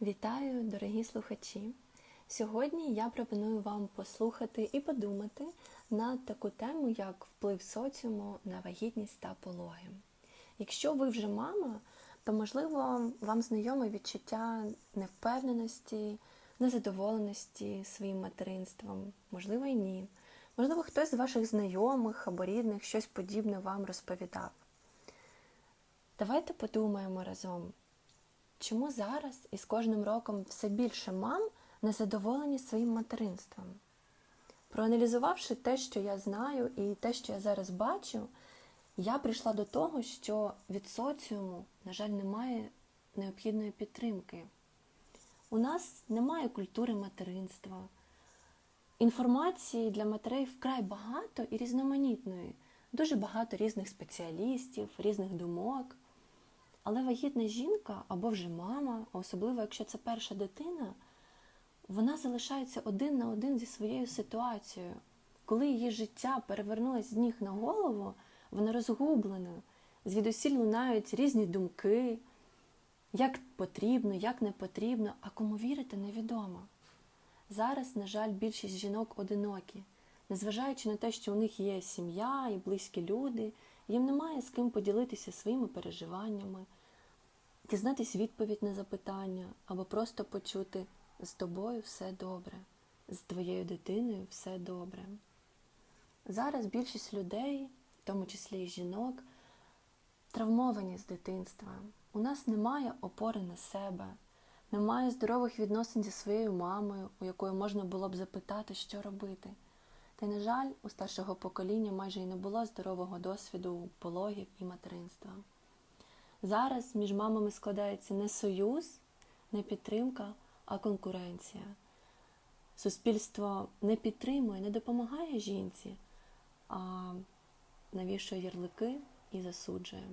Вітаю, дорогі слухачі! Сьогодні я пропоную вам послухати і подумати на таку тему, як вплив соціуму на вагітність та пологи. Якщо ви вже мама, то можливо вам знайоме відчуття невпевненості, незадоволеності своїм материнством, можливо, і ні. Можливо, хтось з ваших знайомих або рідних щось подібне вам розповідав. Давайте подумаємо разом. Чому зараз і з кожним роком все більше мам незадоволені своїм материнством? Проаналізувавши те, що я знаю, і те, що я зараз бачу, я прийшла до того, що від соціуму, на жаль, немає необхідної підтримки. У нас немає культури материнства. Інформації для матерей вкрай багато і різноманітної, дуже багато різних спеціалістів, різних думок. Але вагітна жінка або вже мама, особливо якщо це перша дитина, вона залишається один на один зі своєю ситуацією. Коли її життя перевернулось з ніг на голову, вона розгублена, звідусіль лунають різні думки, як потрібно, як не потрібно, а кому вірити невідомо. Зараз, на жаль, більшість жінок одинокі, незважаючи на те, що у них є сім'я і близькі люди, їм немає з ким поділитися своїми переживаннями, дізнатись відповідь на запитання або просто почути з тобою все добре, з твоєю дитиною все добре. Зараз більшість людей, в тому числі і жінок, травмовані з дитинства. У нас немає опори на себе, немає здорових відносин зі своєю мамою, у якої можна було б запитати, що робити. Та й, на жаль, у старшого покоління майже і не було здорового досвіду пологів і материнства. Зараз між мамами складається не союз, не підтримка, а конкуренція. Суспільство не підтримує, не допомагає жінці, а навішує ярлики і засуджує.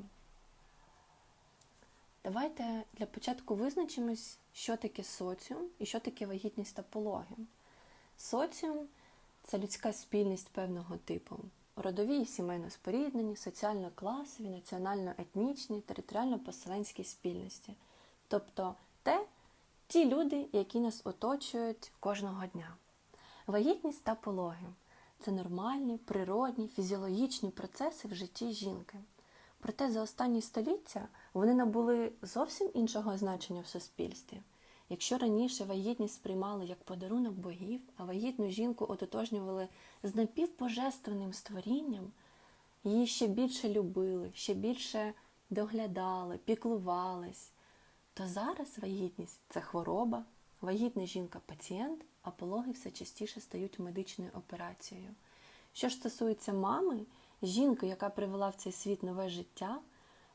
Давайте для початку визначимось, що таке соціум і що таке вагітність та пологи. Соціум це людська спільність певного типу. Родові і сімейно споріднені, соціально-класові, національно-етнічні, територіально-поселенські спільності. Тобто те, ті люди, які нас оточують кожного дня. Вагітність та пологи це нормальні, природні, фізіологічні процеси в житті жінки. Проте за останні століття вони набули зовсім іншого значення в суспільстві. Якщо раніше вагітність сприймали як подарунок богів, а вагітну жінку ототожнювали з напівбожественним створінням, її ще більше любили, ще більше доглядали, піклувались, то зараз вагітність це хвороба, вагітна жінка пацієнт, а пологи все частіше стають медичною операцією. Що ж стосується мами, жінки, яка привела в цей світ нове життя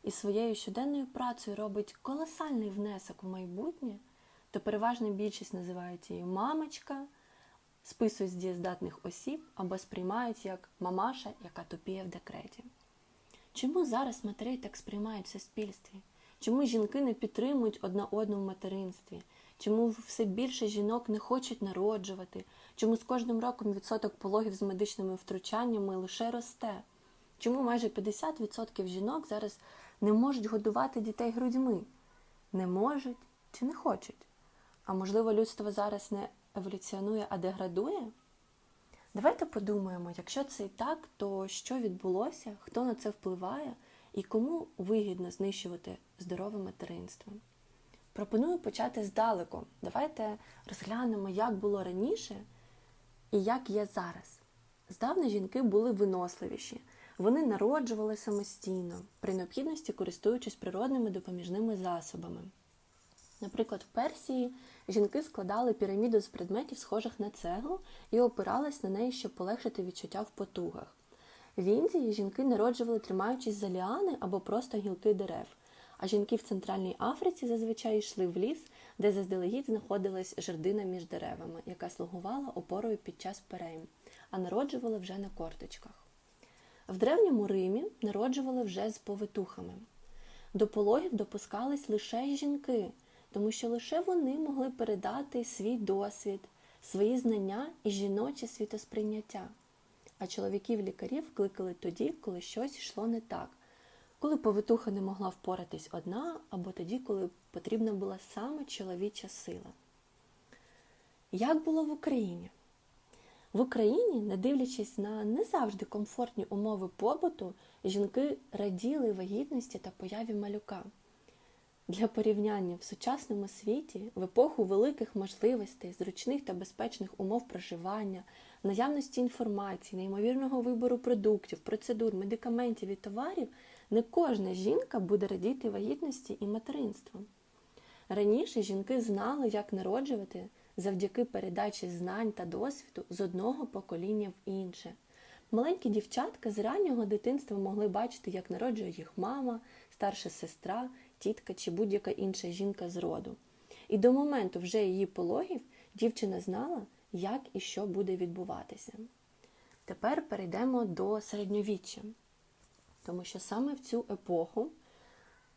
і своєю щоденною працею робить колосальний внесок в майбутнє то переважна більшість називають її мамочка, списують з дієздатних осіб або сприймають як мамаша, яка тупіє в декреті. Чому зараз матерей так сприймають в суспільстві? Чому жінки не підтримують одна одну в материнстві? Чому все більше жінок не хочуть народжувати? Чому з кожним роком відсоток пологів з медичними втручаннями лише росте? Чому майже 50% жінок зараз не можуть годувати дітей грудьми? Не можуть чи не хочуть? А можливо, людство зараз не еволюціонує, а деградує? Давайте подумаємо, якщо це і так, то що відбулося, хто на це впливає і кому вигідно знищувати здорове материнство? Пропоную почати здалеку. Давайте розглянемо, як було раніше і як є зараз. Здавна жінки були виносливіші, вони народжували самостійно, при необхідності користуючись природними допоміжними засобами. Наприклад, в Персії жінки складали піраміду з предметів, схожих на цеглу, і опирались на неї, щоб полегшити відчуття в потугах. В Індії жінки народжували, тримаючись за ліани або просто гілки дерев, а жінки в Центральній Африці зазвичай йшли в ліс, де заздалегідь знаходилась жердина між деревами, яка слугувала опорою під час перейм, а народжували вже на корточках. В Древньому Римі народжували вже з повитухами. До пологів допускались лише жінки тому що лише вони могли передати свій досвід, свої знання і жіноче світосприйняття. А чоловіків-лікарів кликали тоді, коли щось йшло не так, коли повитуха не могла впоратись одна, або тоді, коли потрібна була саме чоловіча сила. Як було в Україні? В Україні, не дивлячись на не завжди комфортні умови побуту, жінки раділи вагітності та появі малюка. Для порівняння в сучасному світі, в епоху великих можливостей, зручних та безпечних умов проживання, наявності інформації, неймовірного вибору продуктів, процедур, медикаментів і товарів, не кожна жінка буде радіти вагітності і материнству. Раніше жінки знали, як народжувати завдяки передачі знань та досвіду з одного покоління в інше. Маленькі дівчатка з раннього дитинства могли бачити, як народжує їх мама, старша сестра, тітка чи будь-яка інша жінка з роду. І до моменту вже її пологів дівчина знала, як і що буде відбуватися. Тепер перейдемо до середньовіччя, тому що саме в цю епоху,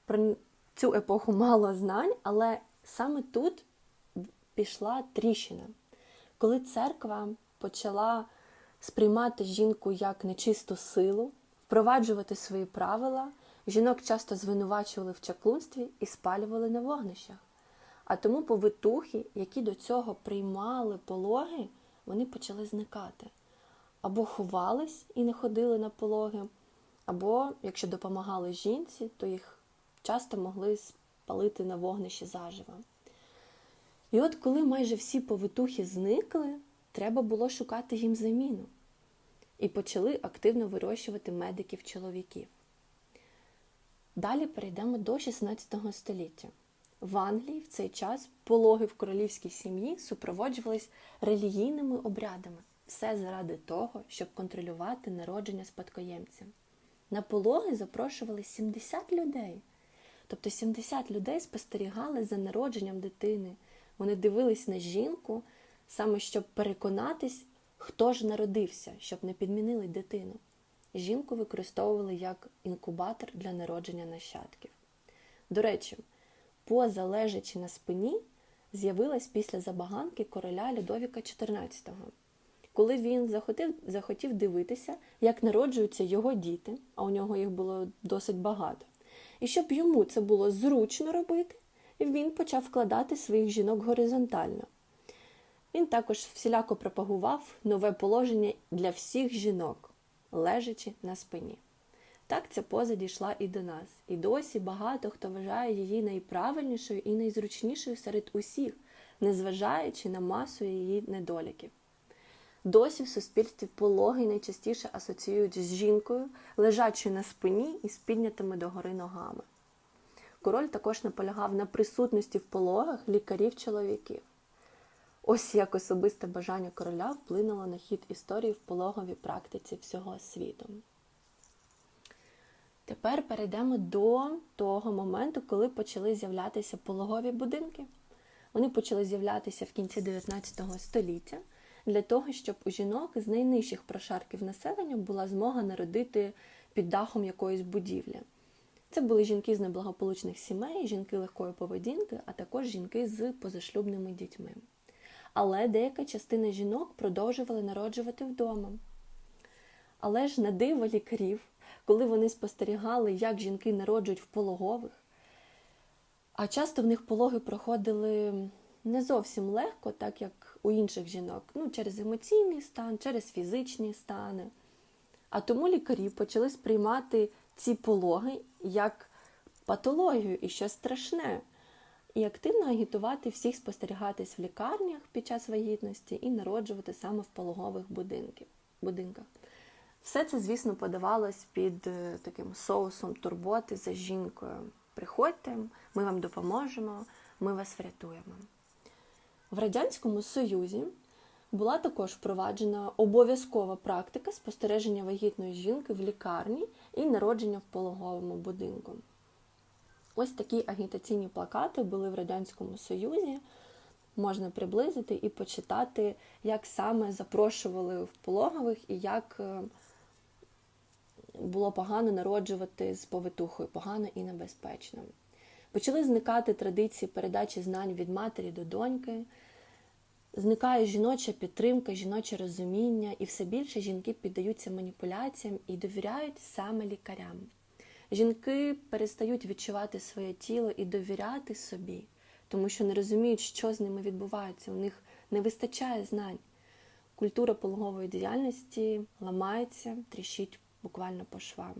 про цю епоху мало знань, але саме тут пішла тріщина. Коли церква почала сприймати жінку як нечисту силу, впроваджувати свої правила, жінок часто звинувачували в чаклунстві і спалювали на вогнищах. А тому повитухи, які до цього приймали пологи, вони почали зникати. Або ховались і не ходили на пологи, або, якщо допомагали жінці, то їх часто могли спалити на вогнищі заживо. І от коли майже всі повитухи зникли, треба було шукати їм заміну. І почали активно вирощувати медиків-чоловіків. Далі перейдемо до 16 століття. В Англії в цей час пологи в королівській сім'ї супроводжувались релігійними обрядами, все заради того, щоб контролювати народження спадкоємця. На пологи запрошували 70 людей. Тобто 70 людей спостерігали за народженням дитини. Вони дивились на жінку, саме щоб переконатись, хто ж народився, щоб не підмінили дитину. Жінку використовували як інкубатор для народження нащадків. До речі, поза лежачи на спині з'явилась після забаганки короля Людовіка XIV. Коли він захотів, захотів дивитися, як народжуються його діти, а у нього їх було досить багато. І щоб йому це було зручно робити, він почав вкладати своїх жінок горизонтально. Він також всіляко пропагував нове положення для всіх жінок, лежачи на спині. Так ця поза дійшла і до нас, і досі багато хто вважає її найправильнішою і найзручнішою серед усіх, незважаючи на масу її недоліків. Досі в суспільстві пологи найчастіше асоціюють з жінкою, лежачою на спині і з піднятими догори ногами. Король також наполягав на присутності в пологах лікарів-чоловіків. Ось як особисте бажання короля вплинуло на хід історії в пологовій практиці всього світу. Тепер перейдемо до того моменту, коли почали з'являтися пологові будинки. Вони почали з'являтися в кінці 19 століття для того, щоб у жінок з найнижчих прошарків населення була змога народити під дахом якоїсь будівлі. Це були жінки з неблагополучних сімей, жінки легкої поведінки, а також жінки з позашлюбними дітьми. Але деяка частина жінок продовжували народжувати вдома. Але ж на диво лікарів, коли вони спостерігали, як жінки народжують в пологових, а часто в них пологи проходили не зовсім легко, так як у інших жінок, ну, через емоційний стан, через фізичні стани. А тому лікарі почали сприймати ці пологи як патологію і щось страшне, і активно агітувати всіх спостерігатись в лікарнях під час вагітності і народжувати саме в пологових будинках. Все це, звісно, подавалось під е, таким соусом турботи за жінкою. Приходьте, ми вам допоможемо, ми вас врятуємо. В Радянському Союзі була також впроваджена обов'язкова практика спостереження вагітної жінки в лікарні і народження в пологовому будинку. Ось такі агітаційні плакати були в Радянському Союзі. Можна приблизити і почитати, як саме запрошували в пологових і як е, було погано народжувати з повитухою, погано і небезпечно. Почали зникати традиції передачі знань від матері до доньки. Зникає жіноча підтримка, жіноче розуміння, і все більше жінки піддаються маніпуляціям і довіряють саме лікарям. Жінки перестають відчувати своє тіло і довіряти собі, тому що не розуміють, що з ними відбувається. У них не вистачає знань. Культура пологової діяльності ламається, тріщить буквально по швам.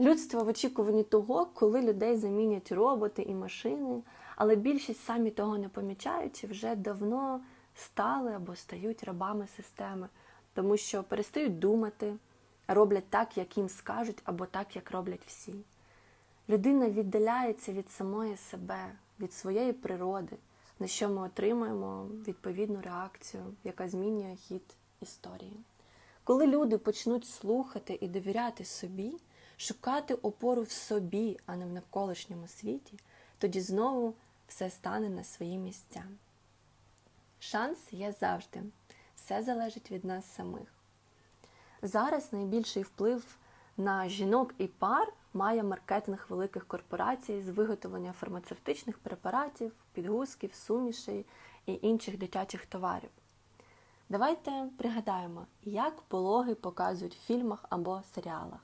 Людство в очікуванні того, коли людей замінять роботи і машини, але більшість самі того не помічаючи, вже давно стали або стають рабами системи, тому що перестають думати, роблять так, як їм скажуть, або так, як роблять всі. Людина віддаляється від самої себе, від своєї природи, на що ми отримуємо відповідну реакцію, яка змінює хід історії. Коли люди почнуть слухати і довіряти собі, шукати опору в собі, а не в навколишньому світі, тоді знову все стане на свої місця. Шанс є завжди, все залежить від нас самих. Зараз найбільший вплив на жінок і пар має маркетинг великих корпорацій з виготовлення фармацевтичних препаратів, підгузків, сумішей і інших дитячих товарів. Давайте пригадаємо, як пологи показують в фільмах або серіалах.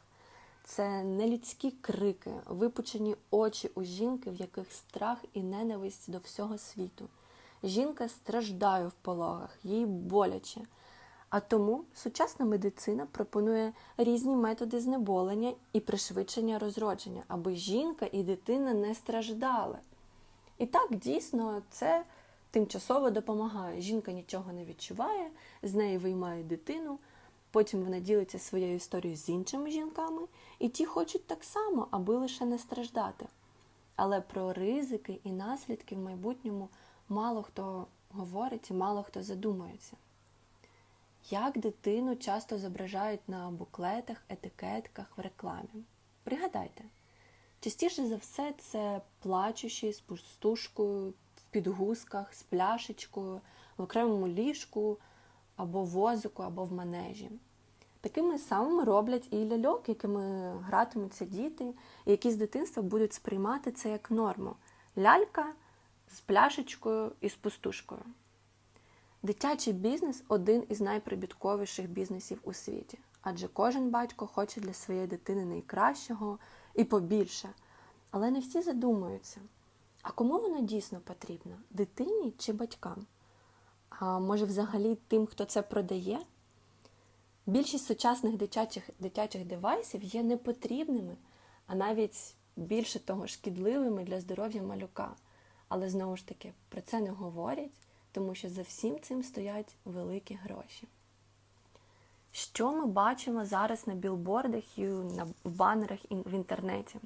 Це нелюдські крики, випучені очі у жінки, в яких страх і ненависть до всього світу. Жінка страждає в пологах, їй боляче. А тому сучасна медицина пропонує різні методи знеболення і пришвидшення розродження, аби жінка і дитина не страждали. І так дійсно це тимчасово допомагає. Жінка нічого не відчуває, з неї виймають дитину, потім вона ділиться своєю історією з іншими жінками, і ті хочуть так само, аби лише не страждати. Але про ризики і наслідки в майбутньому мало хто говорить і мало хто задумується. Як дитину часто зображають на буклетах, етикетках, в рекламі. Пригадайте, частіше за все це плачучі з пустушкою, в підгузках, з пляшечкою, в окремому ліжку, або возику, або в манежі. Такими самими роблять і ляльок, якими гратимуться діти, які з дитинства будуть сприймати це як норму. Лялька з пляшечкою і з пустушкою. Дитячий бізнес один із найприбутковіших бізнесів у світі, адже кожен батько хоче для своєї дитини найкращого і побільше. Але не всі задумуються, а кому воно дійсно потрібно дитині чи батькам? А може, взагалі тим, хто це продає? Більшість сучасних дитячих, дитячих девайсів є непотрібними, а навіть більше того шкідливими для здоров'я малюка. Але знову ж таки про це не говорять, тому що за всім цим стоять великі гроші. Що ми бачимо зараз на білбордах і на банерах в інтернеті?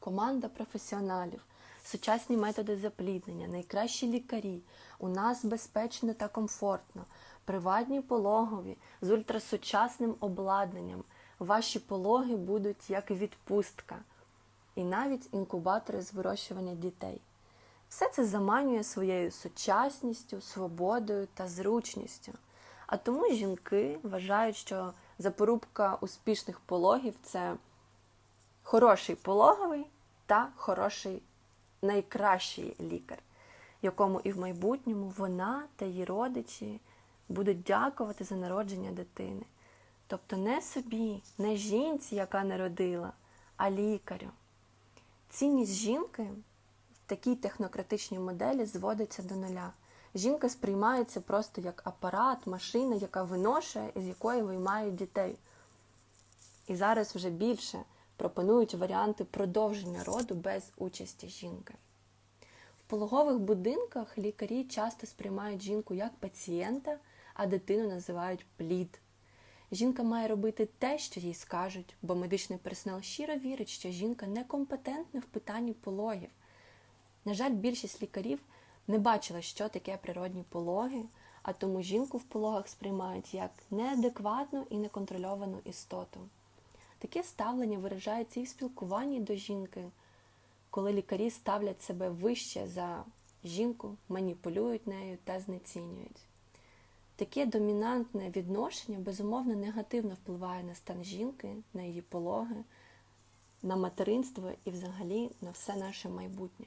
Команда професіоналів, сучасні методи запліднення, найкращі лікарі, у нас безпечно та комфортно, приватні пологові з ультрасучасним обладнанням. Ваші пологи будуть як відпустка, і навіть інкубатори з вирощування дітей. Все це заманює своєю сучасністю, свободою та зручністю. А тому жінки вважають, що запорубка успішних пологів це хороший пологовий та хороший найкращий лікар, якому і в майбутньому вона та її родичі будуть дякувати за народження дитини. Тобто не собі, не жінці, яка народила, а лікарю. Цінність жінки в такій технократичній моделі зводиться до нуля. Жінка сприймається просто як апарат, машина, яка виношує і з якої виймають дітей. І зараз вже більше пропонують варіанти продовження роду без участі жінки. В пологових будинках лікарі часто сприймають жінку як пацієнта, а дитину називають плід. Жінка має робити те, що їй скажуть, бо медичний персонал щиро вірить, що жінка некомпетентна в питанні пологів. На жаль, більшість лікарів не бачила, що таке природні пологи, а тому жінку в пологах сприймають як неадекватну і неконтрольовану істоту. Таке ставлення виражається і в спілкуванні до жінки, коли лікарі ставлять себе вище за жінку, маніпулюють нею та знецінюють. Таке домінантне відношення безумовно негативно впливає на стан жінки, на її пологи, на материнство і взагалі на все наше майбутнє.